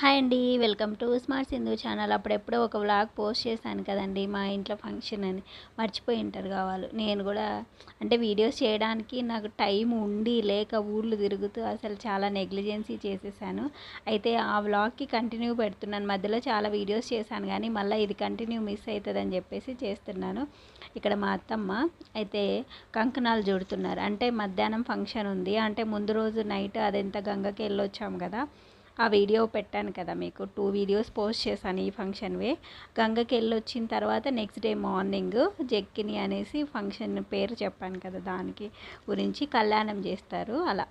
Hi అండి welcome to smart Sindhu channel. అప్పుడెప్పుడో ఒక వ్లాగ్ పోస్ట్ చేశాను కదండి మా ఇంట్లో ఫంక్షన్ అని. మర్చిపోయి ఉంటారు కావాలి. నేను కూడా అంటే వీడియోస్ చేయడానికి నాకు టైం ఉండి లేక ఊర్లు తిరుగుతూ అసలు చాలా నెగ్లిజెన్సీ చేసేసాను. అయితే ఆ వ్లాగ్కి కంటిన్యూ పెడుతున్నాను. మధ్యలో చాలా వీడియోస్ చేశాను కానీ మళ్ళీ ఇది కంటిన్యూ మిస్ అవుతుందని చెప్పేసి చేస్తున్నాను. ఇక్కడ మా అత్తమ్మ అయితే కంకణాలు చుడుతున్నారు అంటే మధ్యాహ్నం ఫంక్షన్ ఉంది. అంటే ముందు రోజు నైట్ అదెంత గంగకి వెళ్ళొచ్చాము కదా ఆ వీడియో పెట్టాను కదా మీకు. టూ వీడియోస్ పోస్ట్ చేశాను ఈ ఫంక్షన్వే గంగకి వెళ్ళి వచ్చిన తర్వాత నెక్స్ట్ డే మార్నింగ్ జక్కిని అనేసి ఫంక్షన్ పేరు చెప్పాను కదా దానికి గురించి కళ్యాణం చేస్తారు అలా.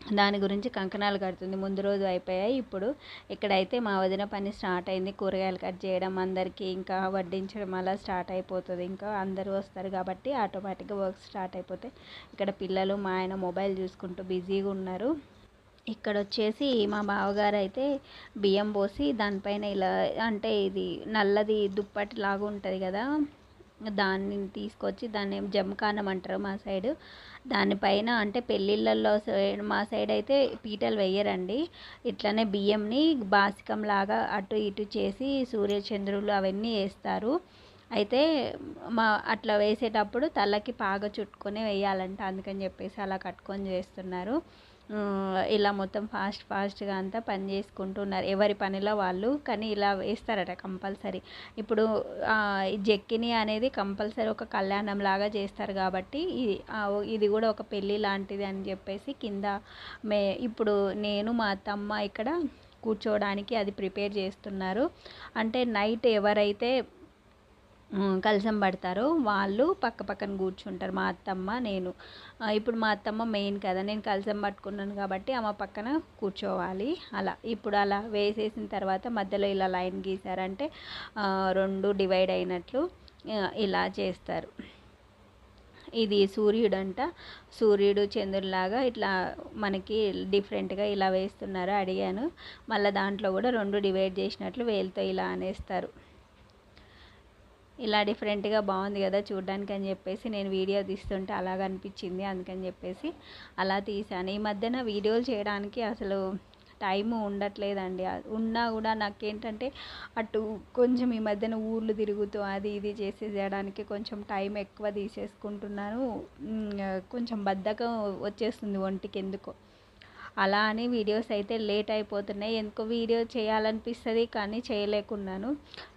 దాని గురించి కంకణాలు కడుతుంది. ముందు రోజు అయిపోయాయి. ఇప్పుడు ఇక్కడైతే మా వదిన పని స్టార్ట్ అయింది. కూరగాయలు కట్ చేయడం అందరికీ ఇంకా వడ్డించడం అలా స్టార్ట్ అయిపోతుంది. ఇంకా అందరూ వస్తారు కాబట్టి ఆటోమేటిక్గా వర్క్ స్టార్ట్ అయిపోతాయి ఇక్కడ పిల్లలు మా ఆయన మొబైల్ చూసుకుంటూ బిజీగా ఉన్నారు. ఇక్కడ వచ్చేసి మా బావగారు అయితే బియ్యం పోసి దానిపైన ఇలా అంటే ఇది నల్లది దుప్పటి లాగా ఉంటుంది కదా దాన్ని తీసుకొచ్చి దాన్ని జమకానం అంటారు మా సైడు. దానిపైన అంటే పెళ్ళిళ్ళల్లో సైడ్ మా సైడ్ అయితే పీటలు వేయరండి ఇట్లనే బియ్యంని బాసికం లాగా అటు ఇటు చేసి సూర్యచంద్రులు అవన్నీ వేస్తారు. అయితే మా అట్లా వేసేటప్పుడు తలకి పాగ చుట్టుకొని వేయాలంట అందుకని చెప్పేసి అలా కట్టుకొని చేస్తున్నారు. ఇలా మొత్తం ఫాస్ట్ ఫాస్ట్గా అంతా పని చేసుకుంటున్నారు. ఎవరి పనిలో వాళ్ళు కానీ ఇలా వేస్తారట కంపల్సరీ. ఇప్పుడు జక్కిని అనేది కంపల్సరీ ఒక కళ్యాణం లాగా చేస్తారు కాబట్టి ఇది కూడా ఒక పెళ్ళి లాంటిది అని చెప్పేసి కింద మే ఇప్పుడు నేను మా అత్తమ్మ ఇక్కడ కూర్చోవడానికి అది ప్రిపేర్ చేస్తున్నారు. అంటే నైట్ ఎవరైతే కలసం పడతారో. వాళ్ళు పక్క పక్కన కూర్చుంటారు. మా అత్తమ్మ నేను. ఇప్పుడు మా అత్తమ్మ మెయిన్ కదా. నేను కలసం పట్టుకున్నాను కాబట్టి ఆమె పక్కన కూర్చోవాలి. అలా. ఇప్పుడు అలా వేసేసిన తర్వాత మధ్యలో ఇలా లైన్ గీసారంటే రెండు డివైడ్ అయినట్లు ఇలా చేస్తారు. ఇది సూర్యుడు అంట సూర్యుడు చంద్రుడిలాగా ఇట్లా మనకి డిఫరెంట్గా ఇలా వేస్తున్నారు. అడిగాను. మళ్ళీ దాంట్లో కూడా రెండు డివైడ్ చేసినట్లు వేలుతో ఇలా అనేస్తారు. ఇలా డిఫరెంట్గా బాగుంది కదా చూడడానికి అని చెప్పేసి నేను వీడియో తీస్తుంటే అలాగ అనిపించింది అందుకని చెప్పేసి అలా తీసాను. ఈ మధ్యన వీడియోలు చేయడానికి అసలు టైం ఉండట్లేదండి. ఉన్నా కూడా నాకేంటంటే అటు కొంచెం ఈ మధ్యన ఊర్లు తిరుగుతూ అది ఇది చేసేసేయడానికి కొంచెం టైం ఎక్కువ తీసేసుకుంటున్నాను. కొంచెం బద్ధకం వచ్చేస్తుంది ఒంటికి ఎందుకో అలా అని వీడియోస్ అయితే లేట్ అయిపోతున్నాయి. ఎందుకో వీడియో చేయాలనిపిస్తుంది కానీ చేయలేకున్నాను.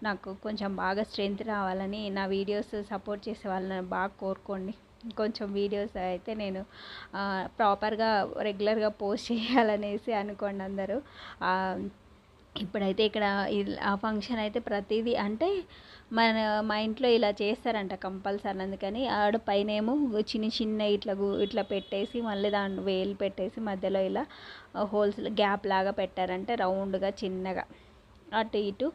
నాకు కొంచెం బాగా స్ట్రెంత్ రావాలని నా వీడియోస్ సపోర్ట్ చేసే వాళ్ళని బాగా కోరుకోండి. కొంచెం వీడియోస్ అయితే నేను ప్రాపర్గా రెగ్యులర్గా పోస్ట్ చేయాలనేసి అనుకోండి అందరూ. ఇప్పుడైతే ఇక్కడ ఆ ఫంక్షన్ అయితే ప్రతిదీ అంటే మన మా ఇంట్లో ఇలా చేస్తారంట కంపల్సరీ. అందుకని ఆడ పైన ఏమో చిన్న చిన్న ఇట్లా ఇట్లా పెట్టేసి మళ్ళీ దాన్ని వేలు పెట్టేసి మధ్యలో ఇలా హోల్స్ గ్యాప్ లాగా పెట్టారంటే రౌండ్గా చిన్నగా. అటు ఇటు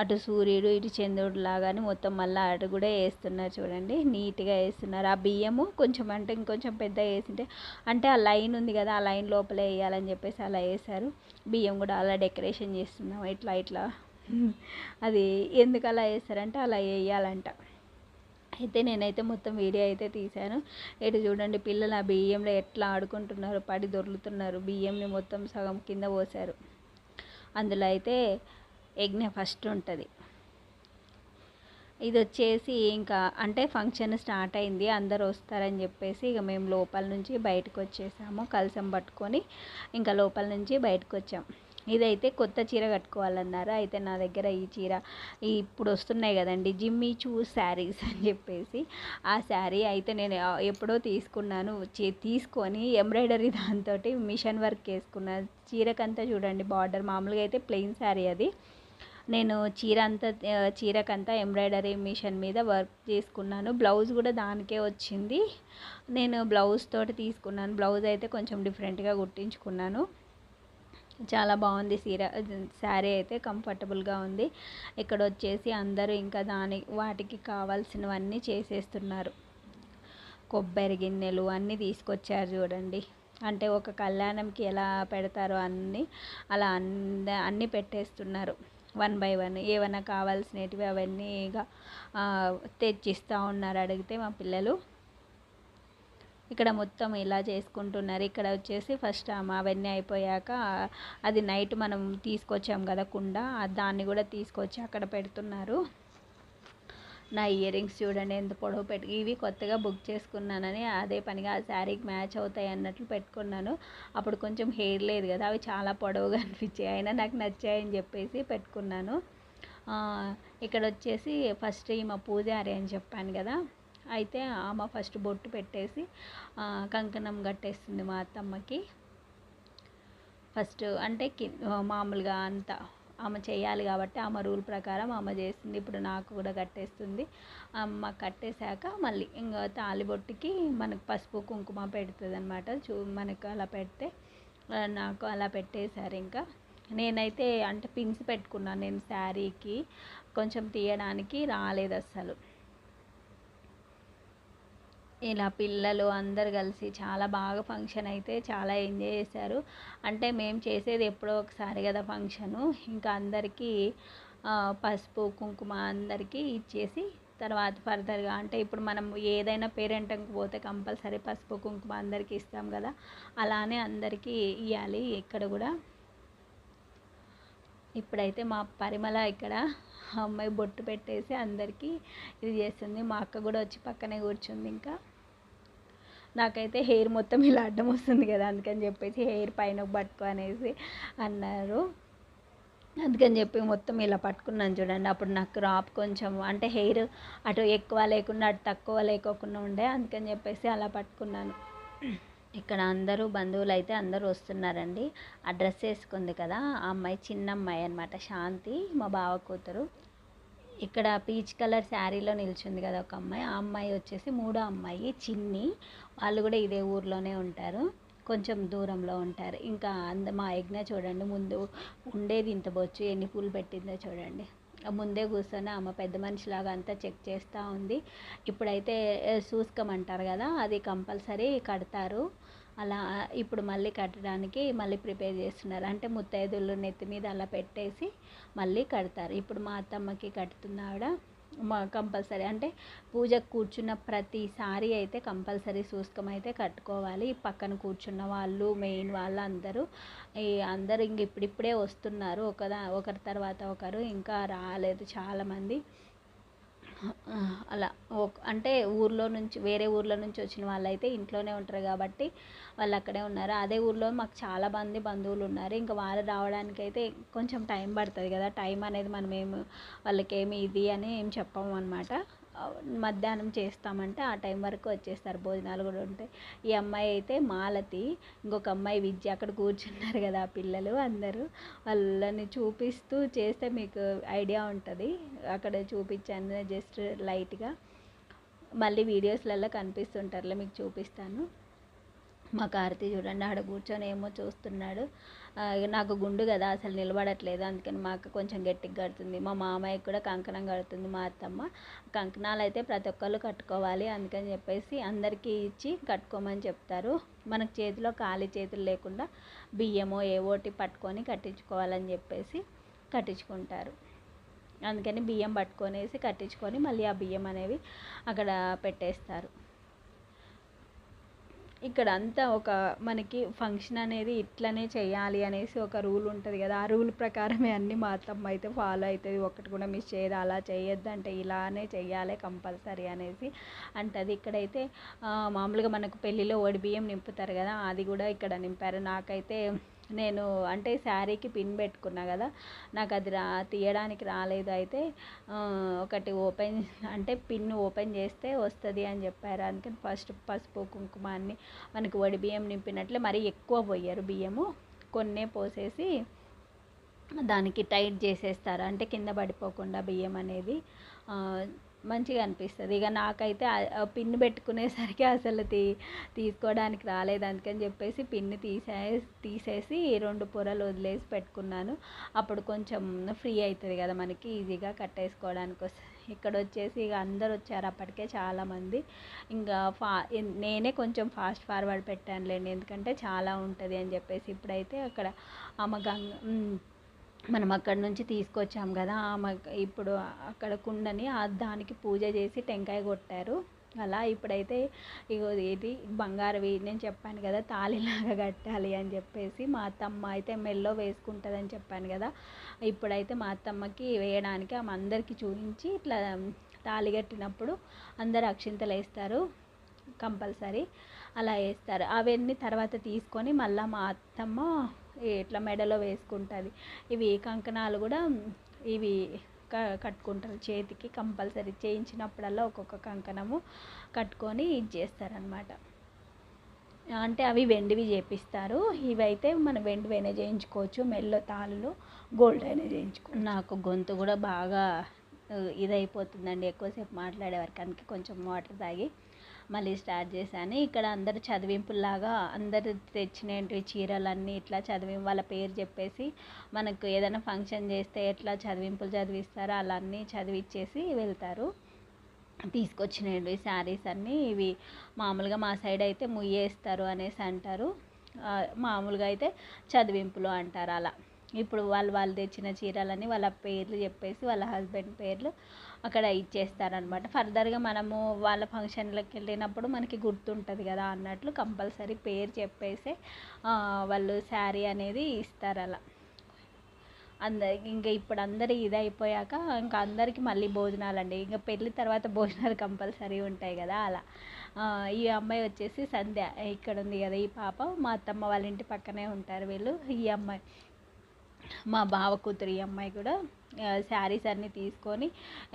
అటు సూర్యుడు ఇటు చంద్రుడు లాగానే మొత్తం మళ్ళీ అటు కూడా వేస్తున్నారు చూడండి. నీట్గా వేస్తున్నారు. ఆ బియ్యము కొంచెం అంటే ఇంకొంచెం పెద్ద వేసింటే అంటే ఆ లైన్ ఉంది కదా ఆ లైన్ లోపలే వేయాలని చెప్పేసి అలా వేశారు. బియ్యం కూడా అలా డెకరేషన్ చేస్తున్నాం ఇట్లా ఇట్లా అది ఎందుకు అలా వేస్తారంటే అలా వేయాలంట అయితే నేనైతే మొత్తం వీడియో అయితే తీశాను. ఇటు చూడండి పిల్లలు ఆ బియ్యంలో ఎట్లా ఆడుకుంటున్నారు పడి దొర్లుతున్నారు బియ్యంని మొత్తం సగం కింద పోసారు అందులో అయితే యజ్ఞ ఫస్ట్ ఉంటుంది. ఇది వచ్చేసి ఇంకా అంటే ఫంక్షన్ స్టార్ట్ అయింది అందరు వస్తారని చెప్పేసి ఇక మేము లోపల నుంచి బయటకు వచ్చేసాము. కలసం పట్టుకొని ఇంకా లోపల నుంచి బయటకు వచ్చాము ఇదైతే కొత్త చీర కట్టుకోవాలన్నారు. అయితే నా దగ్గర ఈ చీర ఇప్పుడు వస్తున్నాయి కదండి జిమ్మి చూ శారీస్ అని చెప్పేసి ఆ శారీ అయితే నేను ఎప్పుడో తీసుకున్నాను. తీసుకొని ఎంబ్రాయిడరీ దాంతో మిషన్ వర్క్ వేసుకున్నాను చీరకంతా చూడండి బార్డర్ మామూలుగా అయితే ప్లెయిన్ శారీ అది. నేను చీర అంతా చీరకంతా ఎంబ్రాయిడరీ మిషన్ మీద వర్క్ చేసుకున్నాను. బ్లౌజ్ కూడా దానికే వచ్చింది. నేను బ్లౌజ్ తోటి తీసుకున్నాను. బ్లౌజ్ అయితే కొంచెం డిఫరెంట్గా కుట్టించుకున్నాను. చాలా బాగుంది సీర శారీ అయితే కంఫర్టబుల్గా ఉంది. ఇక్కడ వచ్చేసి అందరూ ఇంకా దాని వాటికి కావాల్సినవన్నీ చేసేస్తున్నారు. కొబ్బరి గిన్నెలు అన్నీ తీసుకొచ్చారు చూడండి. అంటే ఒక కళ్యాణంకి ఎలా పెడతారో అన్నీ అలా అన్ని అన్నీ పెట్టేస్తున్నారు. వన్ బై వన్ ఏమైనా కావాల్సినవి అవన్నీ ఇక తెచ్చిస్తూ ఉన్నారు. అడిగితే మా పిల్లలు ఇక్కడ మొత్తం ఇలా చేసుకుంటున్నారు. ఇక్కడ వచ్చేసి ఫస్ట్ అవన్నీ అయిపోయాక అది నైట్ మనం తీసుకొచ్చాం కదా కుండ దాన్ని కూడా తీసుకొచ్చి అక్కడ పెడుతున్నారు. నా ఇయర్ రింగ్స్ చూడండి ఎంత పొడవు పెట్టి ఇవి కొత్తగా బుక్ చేసుకున్నానని అదే పనిగా ఆ శారీకి మ్యాచ్ అవుతాయి అన్నట్లు పెట్టుకున్నాను. అప్పుడు కొంచెం హెయిర్ లేదు కదా అవి చాలా పొడవుగా అనిపించాయి. అయినా నాకు నచ్చాయని చెప్పేసి పెట్టుకున్నాను. ఇక్కడ వచ్చేసి ఫస్ట్ మా పూజారి అని చెప్పాను కదా. అయితే ఆమె ఫస్ట్ బొట్టు పెట్టేసి కంకణం కట్టేస్తుంది మా అత్తమ్మకి. ఫస్ట్ అంటే కి మామూలుగా అంతా ఆమె చేయాలి కాబట్టి ఆమె రూల్ ప్రకారం ఆమె చేస్తుంది ఇప్పుడు నాకు కూడా కట్టేస్తుంది. అమ్మ కట్టేశాక మళ్ళీ ఇంకా తాలిబొట్టుకి మనకు పసుపు కుంకుమ పెడుతుంది అనమాట చూ మనకు అలా పెడితే నాకు అలా పెట్టేశారు ఇంకా. నేనైతే అంటే పిన్స్ పెట్టుకున్నాను నేను శారీకి. కొంచెం తీయడానికి రాలేదు అస్సలు. ఇలా పిల్లలు అందరు కలిసి చాలా బాగా ఫంక్షన్ అయితే చాలా ఎంజాయ్ చేశారు. అంటే మేము చేసేది ఎప్పుడో ఒకసారి కదా ఫంక్షను ఇంకా అందరికీ పసుపు కుంకుమ అందరికీ ఇచ్చేసి తర్వాత ఫర్దర్గా అంటే ఇప్పుడు మనం ఏదైనా పేరెంట్కి పోతే కంపల్సరీ పసుపు కుంకుమ అందరికీ ఇస్తాం కదా. అలానే అందరికీ ఇవ్వాలి ఇక్కడ కూడా ఇప్పుడైతే మా పరిమళ ఇక్కడ అమ్మాయి బొట్టు పెట్టేసి అందరికీ ఇది చేస్తుంది. మా అక్క కూడా వచ్చి పక్కనే కూర్చుంది ఇంకా. నాకైతే హెయిర్ మొత్తం ఇలా అడ్డం వస్తుంది కదా అందుకని చెప్పేసి హెయిర్ పైన పట్టుకో అనేసి అన్నారు. అందుకని చెప్పి మొత్తం ఇలా పట్టుకున్నాను చూడండి. అప్పుడు నాకు క్రాప్ కొంచెం అంటే హెయిర్ అటు ఎక్కువ లేకుండా అటు తక్కువ లేకోకుండా ఉండే అందుకని చెప్పేసి అలా పట్టుకున్నాను. ఇక్కడ అందరూ బంధువులు అయితే అందరూ వస్తున్నారండి. ఆ డ్రెస్ వేసుకుంది కదా ఆ అమ్మాయి చిన్న అమ్మాయి అనమాట శాంతి మా బావ కూతురు. ఇక్కడ పీచ్ కలర్ శారీలో నిల్చుంది కదా ఒక అమ్మాయి. ఆ అమ్మాయి వచ్చేసి మూడో అమ్మాయి చిన్ని. వాళ్ళు కూడా ఇదే ఊర్లోనే ఉంటారు. కొంచెం దూరంలో ఉంటారు. ఇంకా అంద మా యజ్ఞ చూడండి ముందు ఉండేది ఇంత బొచ్చు. ఎన్ని పూలు పెట్టిందో చూడండి. ముందే కూర్చొని ఆమె పెద్ద మనిషిలాగా అంతా చెక్ చేస్తూ ఉంది. ఇప్పుడైతే చూసుకోమంటారు కదా అది కంపల్సరీ కడతారు. అలా ఇప్పుడు మళ్ళీ కట్టడానికి మళ్ళీ ప్రిపేర్ చేస్తున్నారు. అంటే ముత్తైదులు నెత్తి మీద అలా పెట్టేసి మళ్ళీ కడతారు. ఇప్పుడు మా అత్తమ్మకి కడుతున్న ఆవిడ మా కంపల్సరీ అంటే పూజకు కూర్చున్న ప్రతిసారి అయితే కంపల్సరీ సూస్కం అయితే కట్టుకోవాలి. పక్కన కూర్చున్న వాళ్ళు మెయిన్ వాళ్ళు అందరూ ఈ అందరూ ఇంక ఇప్పుడిప్పుడే వస్తున్నారు. ఒకదా ఒకరి తర్వాత ఒకరు ఇంకా రాలేదు చాలామంది. అలా ఒక- అంటే ఊర్లో నుంచి వేరే ఊర్లో నుంచి వచ్చిన వాళ్ళైతే ఇంట్లోనే ఉంటారు కాబట్టి వాళ్ళు అక్కడే ఉన్నారు. అదే ఊర్లో మాకు చాలా మంది బంధువులు ఉన్నారు. ఇంకా వాళ్ళు రావడానికి అయితే కొంచెం టైం పడుతుంది కదా. టైం అనేది మనం ఏమి వాళ్ళకేమి ఇది అని ఏం చెప్పము అనమాట మధ్యాహ్నం చేస్తామంటే ఆ టైం వరకు వచ్చేస్తారు. భోజనాలు కూడా ఉంటాయి. ఈ అమ్మాయి అయితే మాలతి ఇంకొక అమ్మాయి విద్య. అక్కడ కూర్చున్నారు కదా ఆ పిల్లలు అందరూ. వాళ్ళని చూపిస్తూ చేస్తే మీకు ఐడియా ఉంటుంది. అక్కడ చూపించాను జస్ట్ లైట్గా. మళ్ళీ వీడియోస్లలో కనిపిస్తుంటారులే మీకు చూపిస్తాను. మా కార్తీ చూడండి ఆడ కూర్చొని ఏమో చూస్తున్నాడు. నాకు గుండు కదా అసలు నిలబడట్లేదు. అందుకని మా అక్క కొంచెం గట్టిగా కడుతుంది. మా మామయ్యకి కూడా కంకణం కడుతుంది మా అత్తమ్మ. కంకణాలు అయితే ప్రతి ఒక్కళ్ళు కట్టుకోవాలి అందుకని చెప్పేసి అందరికీ ఇచ్చి కట్టుకోమని చెప్తారు. మనకు చేతిలో ఖాళీ చేతులు లేకుండా బియ్యమో ఏవోటి పట్టుకొని కట్టించుకోవాలని చెప్పేసి కట్టించుకుంటారు. అందుకని బియ్యం పట్టుకొనేసి కట్టించుకొని మళ్ళీ ఆ బియ్యం అనేవి అక్కడ పెట్టేస్తారు. ఇక్కడ అంతా ఒక మనకి ఫంక్షన్ అనేది ఇట్లనే చేయాలి అనేసి ఒక రూల్ ఉంటుంది కదా. ఆ రూల్ ప్రకారమే అన్ని మా అత్తమ్మ అయితే ఫాలో అవుతుంది ఒకటి కూడా మిస్ చేయదు. అలా చేయొద్దు అంటే ఇలానే చేయాలి కంపల్సరీ అనేసి అంటది. ఇక్కడైతే మామూలుగా మనకు పెళ్ళిలో ఓడి బియ్యం నింపుతారు కదా అది కూడా ఇక్కడ నింపారు. నాకైతే నేను అంటే శారీకి పిన్ పెట్టుకున్నా కదా నాకు అది రా తీయడానికి రాలేదు అయితే ఒకటి ఓపెన్ అంటే పిన్ ఓపెన్ చేస్తే వస్తుంది అని చెప్పారు. అందుకని ఫస్ట్ పసుపు కుంకుమ అన్ని మనకి వడి బియ్యం నింపినట్లే మరీ ఎక్కువ పోయారు బియ్యము. కొన్నే పోసేసి దానికి టైట్ చేసేస్తారు. అంటే కింద పడిపోకుండా బియ్యం అనేది మంచిగా అనిపిస్తుంది. ఇక నాకైతే పిన్ పెట్టుకునేసరికి అసలు తీ తీసుకోవడానికి రాలేదు. అందుకని చెప్పేసి పిన్ తీసే తీసేసి రెండు పొరలు వదిలేసి పెట్టుకున్నాను. అప్పుడు కొంచెం ఫ్రీ అవుతుంది కదా మనకి ఈజీగా కట్టేసుకోవడానికి వస్తుంది. ఇక్కడ వచ్చేసి ఇక అందరు వచ్చారు అప్పటికే చాలామంది ఇంకా ఫా నేనే కొంచెం ఫాస్ట్ ఫార్వర్డ్ పెట్టానులేండి. ఎందుకంటే చాలా ఉంటుంది అని చెప్పేసి ఇప్పుడైతే అక్కడ ఆమె గంగ మనం అక్కడ నుంచి తీసుకొచ్చాం కదా ఆమె ఇప్పుడు అక్కడ కుండని ఆ దానికి పూజ చేసి టెంకాయ కొట్టారు. అలా ఇప్పుడైతే ఇగో ఇది బంగారవి నేను చెప్పాను కదా తాళిలాగా కట్టాలి అని చెప్పేసి మా అత్తమ్మ అయితే మెల్లో వేసుకుంటుందని చెప్పాను కదా ఇప్పుడైతే మా అత్తమ్మకి వేయడానికి ఆమె అందరికీ చూపించి ఇట్లా తాళి కట్టినప్పుడు అందరు అక్షింతలు వేస్తారు కంపల్సరీ అలా వేస్తారు. అవన్నీ తర్వాత తీసుకొని మళ్ళీ మా అత్తమ్మ ఇట్లా మెడలో వేసుకుంటుంది. ఇవి కంకణాలు కూడా ఇవి క కట్టుకుంటారు. చేతికి కంపల్సరీ చేయించినప్పుడల్లా ఒక్కొక్క కంకణము కట్టుకొని ఇది చేస్తారనమాట అంటే అవి వెండివి చేపిస్తారు. ఇవైతే మనం వెండివైనా చేయించుకోవచ్చు. మెల్లో తాళ్ళు గోల్డ్ అయినా చేయించుకో నాకు గొంతు కూడా బాగా ఇదైపోతుందండి. ఎక్కువసేపు మాట్లాడేవారు. కనుక అందుకే కొంచెం వాటర్ తాగి మళ్ళీ స్టార్ట్ చేశాను. ఇక్కడ అందరు చదివింపులాగా అందరు తెచ్చినవి చీరలన్నీ ఇట్లా చదివి వాళ్ళ పేరు చెప్పేసి మనకు ఏదైనా ఫంక్షన్ చేస్తే ఎట్లా చదివింపులు చదివిస్తారో అలా అన్నీ చదివిచ్చేసి వెళ్తారు. తీసుకొచ్చినవి శారీస్ అన్నీ ఇవి మామూలుగా మా సైడ్ అయితే ముయ్యేస్తారు అనేసి అంటారు. మామూలుగా అయితే చదివింపులు అంటారు అలా. ఇప్పుడు వాళ్ళు వాళ్ళు తెచ్చిన చీరలని వాళ్ళ పేర్లు చెప్పేసి వాళ్ళ హస్బెండ్ పేర్లు అక్కడ ఇచ్చేస్తారనమాట ఫర్దర్గా మనము వాళ్ళ ఫంక్షన్లకు వెళ్ళినప్పుడు మనకి గుర్తుంటుంది కదా అన్నట్లు కంపల్సరీ పేరు చెప్పేసి వాళ్ళు శారీ అనేది ఇస్తారు అలా. అందరికి ఇంకా ఇప్పుడు అందరూ ఇది అయిపోయాక ఇంకా అందరికీ మళ్ళీ భోజనాలు అండి ఇంకా పెళ్ళి తర్వాత భోజనాలు కంపల్సరీ ఉంటాయి కదా అలా. ఈ అమ్మాయి వచ్చేసి సంధ్య ఇక్కడ ఉంది కదా ఈ పాప మా అత్తమ్మ వాళ్ళ ఇంటి పక్కనే ఉంటారు వీళ్ళు. ఈ అమ్మాయి మా బావ కూతురు ఈ అమ్మాయి కూడా శారీస్ అన్నీ తీసుకొని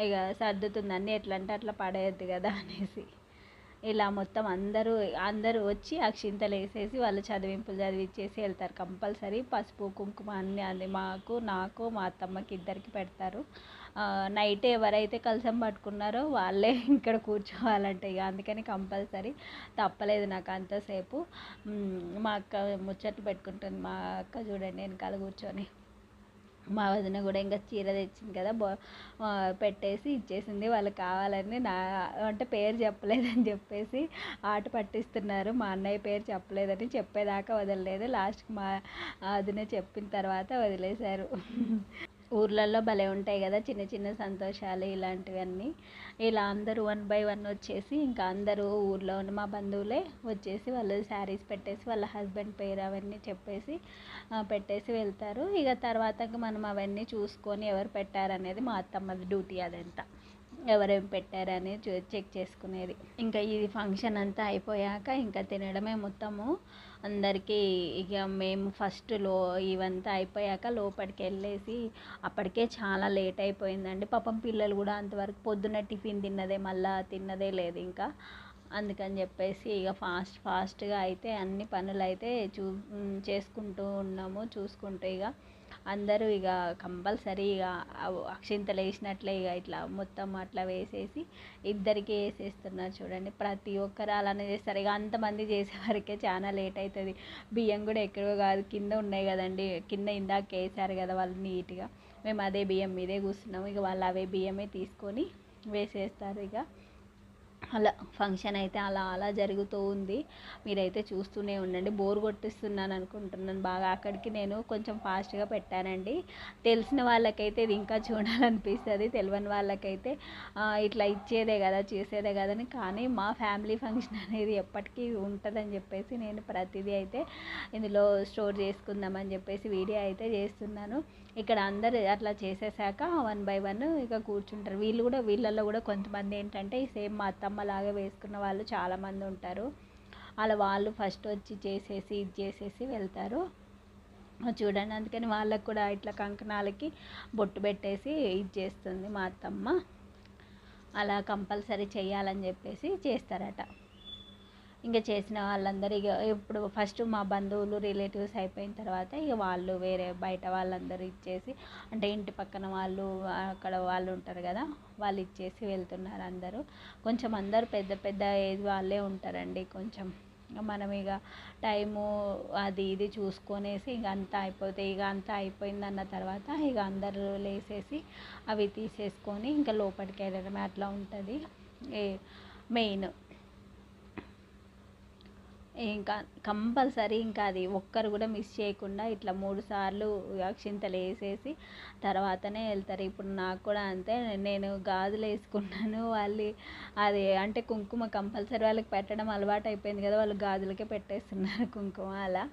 ఇక సర్దుతుంది అన్నీ ఎట్లా అంటే అట్లా పడేయద్దు కదా అనేసి. ఇలా మొత్తం అందరూ అందరూ వచ్చి అక్షింతలు వేసేసి వాళ్ళు చదివింపులు చదివిచ్చేసి వెళ్తారు కంపల్సరీ. పసుపు కుంకుమ అన్ని అది మాకు నాకు మా అత్తమ్మకి ఇద్దరికి పెడతారు. నైట్ ఎవరైతే కలసం పట్టుకున్నారో వాళ్ళే ఇక్కడ కూర్చోవాలంటే ఇక అందుకని కంపల్సరీ తప్పలేదు నాకు అంతసేపు. మా అక్క ముచ్చట్లు పెట్టుకుంటుంది మా అక్క చూడండి వెనకాల కూర్చొని. మా వదిన కూడా ఇంకా చీర తెచ్చింది కదా బో పెట్టేసి ఇచ్చేసింది. వాళ్ళకి కావాలని నా అంటే పేరు చెప్పలేదని చెప్పేసి ఆట పట్టిస్తున్నారు. మా అన్నయ్య పేరు చెప్పలేదని చెప్పేదాకా వదలలేదు. లాస్ట్కి మా వదిన చెప్పిన తర్వాత వదిలేశారు. ఊర్లలో భలే ఉంటాయి కదా చిన్న చిన్న సంతోషాలు ఇలాంటివన్నీ. ఇలా అందరూ వన్ బై వన్ వచ్చేసి ఇంకా అందరూ ఊర్లో ఉన్న మా బంధువులే వచ్చేసి వాళ్ళు శారీస్ పెట్టేసి వాళ్ళ హస్బెండ్ పేరు అవన్నీ చెప్పేసి పెట్టేసి వెళ్తారు. ఇక తర్వాత మనం అవన్నీ చూసుకొని ఎవరు పెట్టారనేది మా అత్తమ్మది డ్యూటీ అదంతా. ఎవరేం పెట్టారని చూ చెక్ చేసుకునేది. ఇంకా ఇది ఫంక్షన్ అంతా అయిపోయాక ఇంకా తినడమే మొత్తము. అందరికీ ఇక మేము ఫస్ట్లో ఇవంతా అయిపోయాక లోపలికి వెళ్ళేసి అప్పటికే చాలా లేట్ అయిపోయిందండి. పాపం పిల్లలు కూడా అంతవరకు పొద్దున్న టిఫిన్ తిన్నదే మళ్ళా తిన్నదే లేదు ఇంకా. అందుకని చెప్పేసి ఇక ఫాస్ట్ ఫాస్ట్గా అయితే అన్ని పనులు అయితే చూ చేసుకుంటూ ఉన్నాము చూసుకుంటూ ఇక అందరూ ఇక కంపల్సరీ ఇక అక్షింతలు వేసినట్లే ఇక ఇట్లా మొత్తం అట్లా వేసేసి ఇద్దరికి వేసేస్తున్నారు చూడండి. ప్రతి ఒక్కరు అలానే చేస్తారు. ఇక అంతమంది చేసేవరకే చాలా లేట్ అవుతుంది బియ్యం కూడా ఎక్కడో కాదు కింద ఉన్నాయి కదండి. కింద ఇందాక వేసారు కదా వాళ్ళు నీట్గా. మేము అదే బియ్యం మీదే కూర్చున్నాము. ఇక వాళ్ళు అవే బియ్యమే తీసుకొని వేసేస్తారు ఇక. అలా ఫంక్షన్ అయితే అలా అలా జరుగుతూ ఉంది. మీరైతే చూస్తూనే ఉండండి. బోర్ కొట్టిస్తున్నాను అనుకుంటున్నాను బాగా. అక్కడికి నేను కొంచెం ఫాస్ట్గా పెట్టానండి. తెలిసిన వాళ్ళకైతే ఇది ఇంకా చూడాలనిపిస్తుంది. తెలియని వాళ్ళకైతే ఇట్లా ఇచ్చేదే కదా చేసేదే కదని కానీ మా ఫ్యామిలీ ఫంక్షన్ అనేది ఎప్పటికీ ఉంటుందని చెప్పేసి నేను ప్రతిదీ అయితే ఇందులో స్టోర్ చేసుకుందామని చెప్పేసి వీడియో అయితే చేస్తున్నాను. ఇక్కడ అందరు అట్లా చేసేసాక వన్ బై వన్ ఇక కూర్చుంటారు. వీళ్ళు కూడా వీళ్ళల్లో కూడా కొంతమంది ఏంటంటే సేమ్ మా అత్తమ్మ లాగా వేసుకున్న వాళ్ళు చాలామంది ఉంటారు. అలా వాళ్ళు ఫస్ట్ వచ్చి చేసేసి ఇది చేసేసి వెళ్తారు. చూడండి అందుకని వాళ్ళకు కూడా ఇట్లా కంకణాలకి బొట్టు పెట్టేసి ఇది చేస్తుంది మా అత్తమ్మ. అలా కంపల్సరీ చేయాలని చెప్పేసి చేస్తారట. ఇంకా చేసిన వాళ్ళందరూ ఇక ఇప్పుడు ఫస్ట్ మా బంధువులు రిలేటివ్స్ అయిపోయిన తర్వాత ఇక వాళ్ళు వేరే బయట వాళ్ళందరూ ఇచ్చేసి అంటే ఇంటి పక్కన వాళ్ళు అక్కడ వాళ్ళు ఉంటారు కదా వాళ్ళు ఇచ్చేసి వెళ్తున్నారు అందరూ. కొంచెం అందరు పెద్ద పెద్ద ఏజ్ వాళ్ళే ఉంటారండి కొంచెం. మనం ఇక టైము అది ఇది చూసుకొనేసి ఇక అంతా అయిపోతే ఇక అంతా అయిపోయిందన్న తర్వాత ఇక అందరూ లేసేసి అవి తీసేసుకొని ఇంకా లోపలికి వెళ్ళడమే అట్లా ఉంటుంది. మెయిన్ ఇంకా కంపల్సరీ ఇంకా అది ఒక్కరు కూడా మిస్ చేయకుండా ఇట్లా మూడు సార్లు అక్షింతలు వేసేసి తర్వాతనే వెళ్తారు. ఇప్పుడు నాకు కూడా అంతే నేను గాజులు వేసుకున్నాను వాళ్ళు అది అంటే కుంకుమ కంపల్సరీ వాళ్ళకి పెట్టడం అలవాటు అయిపోయింది కదా వాళ్ళు గాజులకే పెట్టేస్తున్నారు కుంకుమ అలా.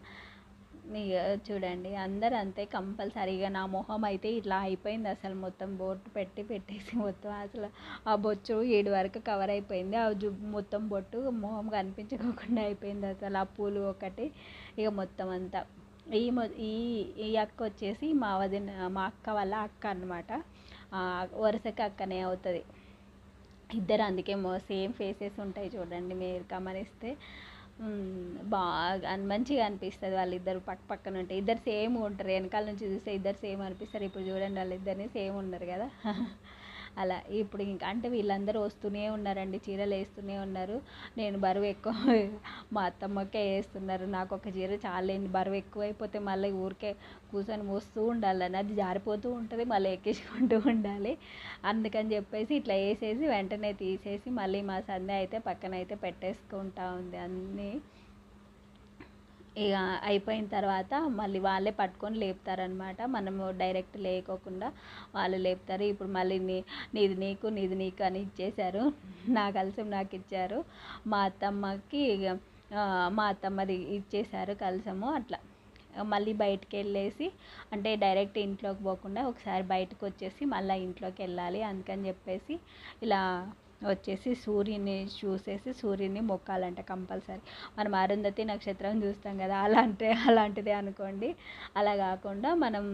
చూడండి అందరు అంతే కంపల్సరీగా నా మొహం అయితే ఇట్లా అయిపోయింది అసలు మొత్తం బొట్టు పెట్టి పెట్టేసి మొత్తం అసలు ఆ బొచ్చు ఏడు వరకు కవర్ అయిపోయింది. ఆ జు మొత్తం బొట్టు మొహం కనిపించకుండా అయిపోయింది అసలు. ఆ పూలు ఒకటి ఇక మొత్తం అంతా. ఈ మొ ఈ ఈ అక్క వచ్చేసి మా వదిన మా అక్క వాళ్ళ అక్క అనమాట వరుసకి అక్కనే అవుతుంది. ఇద్దరు అందుకే సేమ్ ఫేసెస్ ఉంటాయి చూడండి మీరు గమనిస్తే. బాగా మంచిగా అనిపిస్తుంది వాళ్ళిద్దరు పక్క పక్కన ఉంటే. ఇద్దరు సేమ్ ఉంటారు. వెనకాల నుంచి చూస్తే ఇద్దరు సేమ్ అనిపిస్తారు. ఇప్పుడు చూడండి వాళ్ళిద్దరిని సేమ్ ఉన్నారు కదా. అలా ఇప్పుడు ఇంకా అంటే వీళ్ళందరూ వస్తూనే ఉన్నారండి చీరలు వేస్తూనే ఉన్నారు. నేను బరువు ఎక్కువ మా అత్తమ్మకే వేస్తున్నారు. నాకు ఒక చీర చాలేండి. బరువు ఎక్కువైపోతే మళ్ళీ ఊరికే కూర్చొని మోస్తూ ఉండాలని అది జారిపోతూ ఉంటుంది మళ్ళీ ఎక్కించుకుంటూ ఉండాలి. అందుకని చెప్పేసి ఇట్లా వేసేసి వెంటనే తీసేసి మళ్ళీ మా సంధ్య అయితే పక్కన అయితే పెట్టేసుకుంటా ఉంది అన్నీ. ఇక అయిపోయిన తర్వాత మళ్ళీ వాళ్ళే పట్టుకొని లేపుతారనమాట మనము డైరెక్ట్ లేకోకుండా వాళ్ళు లేపుతారు. ఇప్పుడు మళ్ళీ నీ నీది నీకు నీది నీకు అని ఇచ్చేశారు. నా కలిసి నాకు ఇచ్చారు. మా అత్తమ్మకి ఇక మా అత్తమ్మది ఇచ్చేశారు కలసము అట్లా. మళ్ళీ బయటికి వెళ్ళేసి అంటే డైరెక్ట్ ఇంట్లోకి పోకుండా ఒకసారి బయటకు వచ్చేసి మళ్ళీ ఇంట్లోకి వెళ్ళాలి అందుకని చెప్పేసి ఇలా వచ్చేసి సూర్యుని చూసేసి సూర్యుని మొక్కాలంట కంపల్సరీ. మనం అరుంధతి నక్షత్రం చూస్తాం కదా అలా అంటే అలాంటిదే అనుకోండి. అలా కాకుండా మనం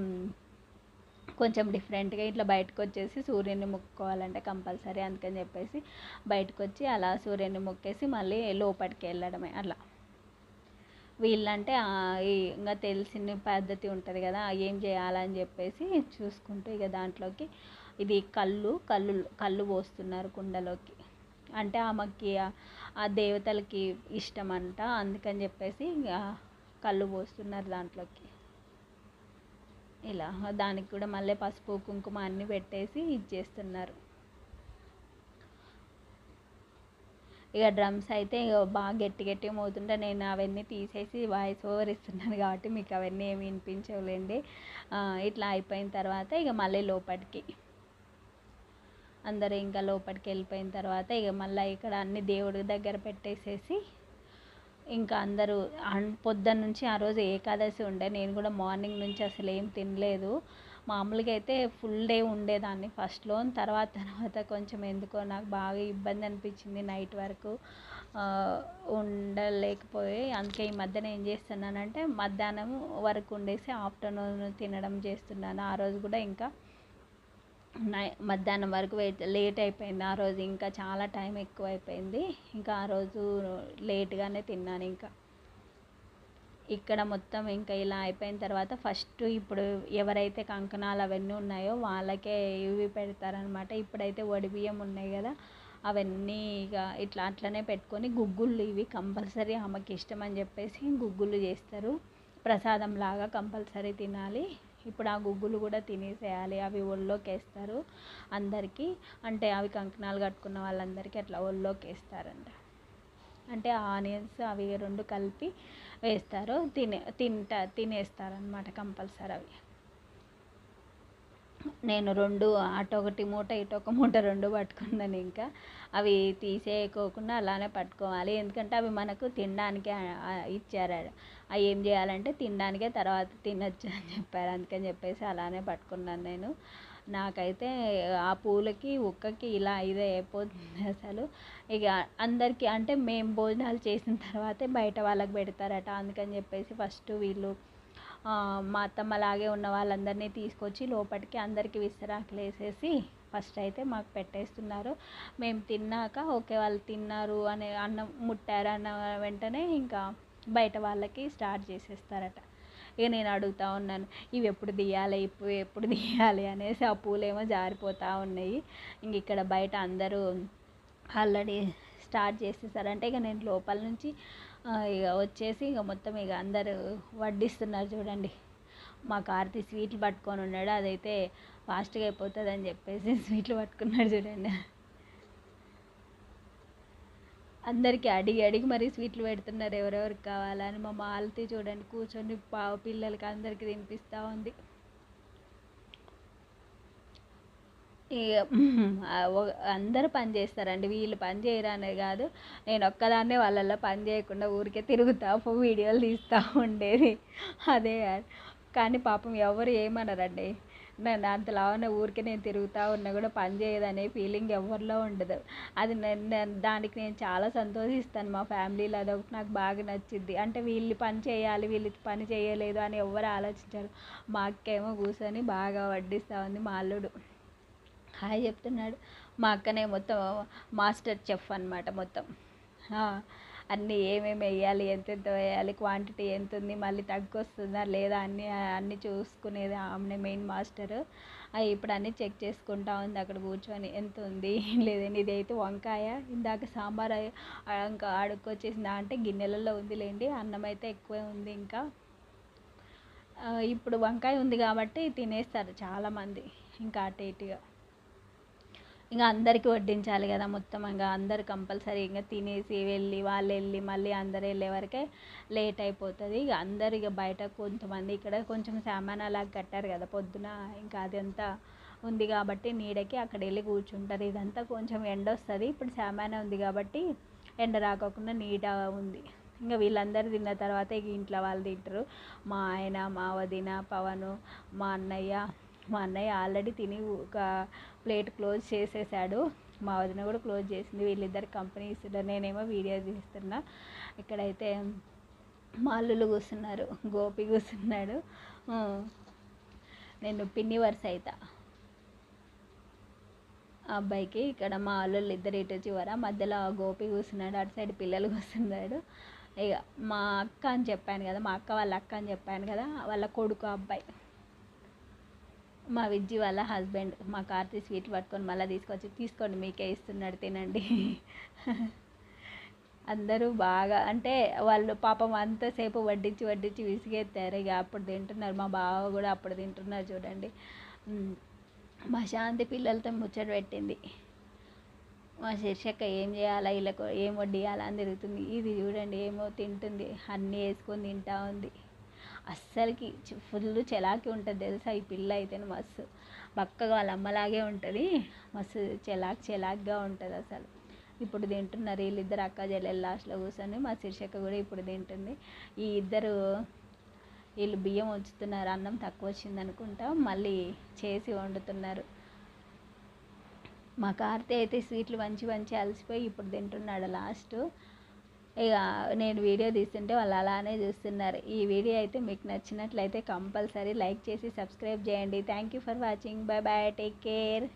కొంచెం డిఫరెంట్గా ఇట్లా బయటకు వచ్చేసి సూర్యుని మొక్కుకోవాలంటే కంపల్సరీ అందుకని చెప్పేసి బయటకు వచ్చి అలా సూర్యుని మొక్కేసి మళ్ళీ లోపలికి వెళ్ళడమే అట్లా. వీళ్ళంటే ఇంకా తెలిసిన పద్ధతి ఉంటుంది కదా ఏం చేయాలని చెప్పేసి చూసుకుంటూ ఇక దాంట్లోకి ఇది కళ్ళు కళ్ళు కళ్ళు పోస్తున్నారు కుండలోకి. అంటే ఆమెకి ఆ- దేవతలకి ఇష్టం అంట అందుకని చెప్పేసి ఇక కళ్ళు పోస్తున్నారు దాంట్లోకి. ఇలా దానికి కూడా మళ్ళీ పసుపు కుంకుమ అన్నీ పెట్టేసి ఇచ్చేస్తున్నారు ఇక డ్రమ్స్ అయితే ఇక బాగా గట్టి గట్టి మోతుంటే నేను అవన్నీ తీసేసి వాయిస్ ఓవర్ ఇస్తున్నాను కాబట్టి మీకు అవన్నీ ఏమి వినిపించవులేండి. ఇట్లా అయిపోయిన తర్వాత ఇక మళ్ళీ లోపలికి. అందరూ ఇంకా లోపలికి వెళ్ళిపోయిన తర్వాత ఇక మళ్ళీ ఇక్కడ అన్ని దేవుడి దగ్గర పెట్టేసేసి ఇంకా అందరూ అన్- పొద్దున్న నుంచి ఆ రోజు ఏకాదశి ఉండే. నేను కూడా మార్నింగ్ నుంచి అసలు ఏం తినలేదు. మామూలుగా అయితే ఫుల్ డే ఉండేదాన్ని ఫస్ట్లో తర్వాత తర్వాత కొంచెం ఎందుకో నాకు బాగా ఇబ్బంది అనిపించింది నైట్ వరకు. ఉండలేకపోయి అందుకే ఈ మధ్యన ఏం చేస్తున్నానంటే మధ్యాహ్నం వరకు ఉండేసి ఆఫ్టర్నూన్ తినడం చేస్తున్నాను. ఆ రోజు కూడా ఇంకా నై మధ్యాహ్నం వరకు వెయిట్ లేట్ అయిపోయింది ఆ రోజు ఇంకా చాలా టైం ఎక్కువ అయిపోయింది ఇంకా ఆ రోజు లేట్గానే తిన్నాను ఇంకా. ఇక్కడ మొత్తం ఇంకా ఇలా అయిపోయిన తర్వాత ఫస్ట్ ఇప్పుడు ఎవరైతే కంకణాలు అవన్నీ ఉన్నాయో వాళ్ళకే ఇవి పెడతారనమాట ఇప్పుడైతే వడి బియ్యం ఉన్నాయి కదా అవన్నీ ఇక ఇట్లా అట్లనే పెట్టుకొని గుగ్గుళ్ళు ఇవి కంపల్సరీ ఆమెకి ఇష్టం అని చెప్పేసి గుగ్గుళ్ళు చేస్తారు. ప్రసాదం లాగా కంపల్సరీ తినాలి. ఇప్పుడు ఆ గుగ్గులు కూడా తినేసేయాలి. అవి ఒళ్ళోకి వేస్తారు అందరికీ. అంటే అవి కంకణాలు కట్టుకున్న వాళ్ళందరికీ అట్లా ఒళ్ళోకి వేస్తారంట అంటే ఆనియన్స్ అవి రెండు కలిపి వేస్తారు. తినే తింటా తినేస్తారనమాట కంపల్సరీ అవి. నేను రెండు అటు ఒకటి మూట ఇటు ఒక మూట రెండు పట్టుకున్నాను ఇంకా. అవి తీసేయకోకుండా అలానే పట్టుకోవాలి. ఎందుకంటే అవి మనకు తినడానికి ఇచ్చారు అవి ఏం చేయాలంటే తినడానికే తర్వాత తినొచ్చు అని చెప్పారు. అందుకని చెప్పేసి అలానే పట్టుకున్నాను నేను. నాకైతే ఆ పూలకి ఉక్కకి ఇలా ఇదే అయిపోతుంది అసలు. ఇక అందరికీ అంటే మేము భోజనాలు చేసిన తర్వాతే బయట వాళ్ళకి పెడతారట. అందుకని చెప్పేసి ఫస్ట్ వీళ్ళు మా అత్తమ్మ లాగే ఉన్న వాళ్ళందరినీ తీసుకొచ్చి లోపలికి అందరికీ విస్తరాకులు వేసేసి ఫస్ట్ అయితే మాకు పెట్టేస్తున్నారు. మేము తిన్నాక ఓకే వాళ్ళు తిన్నారు అనే అన్నం ముట్టారు అన్న వెంటనే ఇంకా బయట వాళ్ళకి స్టార్ట్ చేసేస్తారట. ఇక నేను అడుగుతూ ఉన్నాను ఇవి ఎప్పుడు తీయాలి ఇప్పుడు ఎప్పుడు తీయాలి అనేసి ఆ పూలేమో జారిపోతూ ఉన్నాయి. ఇంక ఇక్కడ బయట అందరూ ఆల్రెడీ స్టార్ట్ చేసేసారంటే ఇక నేను లోపల నుంచి ఇక వచ్చేసి ఇక మొత్తం ఇక అందరూ వడ్డిస్తున్నారు చూడండి. మా కార్తీ స్వీట్లు పట్టుకొని ఉన్నాడు. అదైతే ఫాస్ట్గా అయిపోతుంది అని చెప్పేసి స్వీట్లు పట్టుకున్నాడు చూడండి. అందరికీ అడిగి అడిగి మరీ స్వీట్లు పెడుతున్నారు. ఎవరెవరికి కావాలని మా మాలతి చూడండి కూర్చొని పా పిల్లలకి అందరికీ తినిపిస్తూ ఉంది. ఇక అందరూ పని చేస్తారండి. వీళ్ళు పని చేయరు అనేది కాదు. నేను ఒక్కదాన్నే వాళ్ళల్లో పని చేయకుండా ఊరికే తిరుగుతా వీడియోలు తీస్తూ ఉండేది. అదే కానీ పాపం ఎవరు ఏమనరండి? నేను అంతలానే ఊరికే నేను తిరుగుతూ ఉన్నా కూడా పని చేయదనే ఫీలింగ్ ఎవరిలో ఉండదు. అది నేను దానికి నేను చాలా సంతోషిస్తాను మా ఫ్యామిలీలో అదొకటి నాకు బాగా నచ్చింది అంటే వీళ్ళు పని చేయాలి వీళ్ళు పని చేయలేదు అని ఎవరు ఆలోచించారు. మా అక్కేమో కూర్చొని బాగా వడ్డిస్తూ ఉంది మా అల్లుడు. హాయ్ చెప్తున్నాడు. మా అక్కనే మొత్తం మాస్టర్ చెఫ్ అనమాట మొత్తం. అన్నీ ఏమేమి వేయాలి ఎంతెంత వేయాలి క్వాంటిటీ ఎంత ఉంది మళ్ళీ తగ్గొస్తుందా లేదా అన్నీ అన్నీ చూసుకునేది ఆమెనే మెయిన్ మాస్టర్ ఇప్పుడు అన్నీ చెక్ చేసుకుంటా ఉంది అక్కడ కూర్చొని. ఎంత ఉంది ఏం ఇదైతే వంకాయ. ఇందాక సాంబార్ ఇంకా అడుక్కొచ్చేసిందా అంటే గిన్నెలలో ఉందిలేండి. అన్నం అయితే ఎక్కువే ఉంది ఇంకా. ఇప్పుడు వంకాయ ఉంది కాబట్టి తినేస్తారు చాలామంది. ఇంకా అటు ఇటుగా. ఇంకా అందరికీ వడ్డించాలి కదా మొత్తం. ఇంకా అందరు కంపల్సరీ ఇంకా తినేసి వెళ్ళి వాళ్ళు వెళ్ళి మళ్ళీ అందరు వెళ్ళే వరకే లేట్ అయిపోతుంది. ఇక అందరు ఇక బయట కొంతమంది ఇక్కడ కొంచెం సామాన్ అలా కట్టారు కదా పొద్దున ఇంకా అదంతా ఉంది కాబట్టి నీడకి అక్కడ వెళ్ళి కూర్చుంటారు. ఇదంతా కొంచెం ఎండ వస్తుంది ఇప్పుడు సామాన ఉంది కాబట్టి ఎండ రాకోకుండా నీడ ఉంది. ఇంకా వీళ్ళందరూ తిన్న తర్వాత ఇక ఇంట్లో వాళ్ళు తింటారు. మా ఆయన మా వదిన పవను మా అన్నయ్య మా అన్నయ్య ఆల్రెడీ తిని ఒక ప్లేట్ క్లోజ్ చేసేసాడు. మా వదిన కూడా క్లోజ్ చేసింది. వీళ్ళిద్దరు కంపెనీ ఇస్తున్నారు. నేనేమో వీడియో తీస్తున్నా. ఇక్కడైతే మా అల్లులు కూర్చున్నారు. గోపి కూర్చున్నాడు. నేను పిన్ని వరుస అవుతా ఆ అబ్బాయికి ఇక్కడ మా అల్లుళ్ళు ఇద్దరు ఇటు చివర మధ్యలో గోపి కూర్చున్నాడు. అటు సైడ్ పిల్లలు కూర్చున్నాడు. ఇక మా అక్క అని చెప్పాను కదా మా అక్క వాళ్ళ అక్క అని చెప్పాను కదా వాళ్ళ కొడుకు అబ్బాయి. మా విజ్జి వాళ్ళ హస్బెండ్ మా కార్తీ స్వీట్ పట్టుకొని మళ్ళీ తీసుకొచ్చి తీసుకోండి మీకే ఇస్తున్నాడు తినండి. అందరూ బాగా అంటే వాళ్ళు పాపం అంతసేపు వడ్డించి వడ్డించి విసిగెత్తారు. ఇక అప్పుడు తింటున్నారు మా బావ కూడా అప్పుడు తింటున్నారు చూడండి. మా శాంతి పిల్లలతో ముచ్చట పెట్టింది. మా శీర్షక్క ఏం చేయాలా వీళ్ళకు ఏం వడ్డియాలా అని తిరుగుతుంది. ఇది చూడండి ఏమో తింటుంది అన్నీ వేసుకొని తింటా ఉంది. అస్సలకి ఫుల్ చెలాకి ఉంటుంది తెలుసా ఈ పిల్ల అయితే మస్తు. బక్కగా వాళ్ళ అమ్మలాగే ఉంటుంది. మస్తు చెలాక్ చెలాక్గా ఉంటుంది అసలు. ఇప్పుడు తింటున్నారు వీళ్ళిద్దరు అక్క చెల్లెలు లాస్ట్లో కూర్చొని మా శీర్షక కూడా ఇప్పుడు తింటుంది. ఈ ఇద్దరు వీళ్ళు బియ్యం వంచుతున్నారు అన్నం తక్కువ వచ్చింది అనుకుంటా మళ్ళీ చేసి వండుతున్నారు. మా కార్తీ అయితే స్వీట్లు మంచి మంచి అలసిపోయి ఇప్పుడు తింటున్నాడు లాస్ట్ ఇక నేను వీడియో తీస్తుంటే వాళ్ళు అలానే చూస్తున్నారు. ఈ వీడియో అయితే మీకు నచ్చినట్లయితే కంపల్సరీ లైక్ చేసి సబ్స్క్రైబ్ చేయండి. Thank you for watching bye bye take care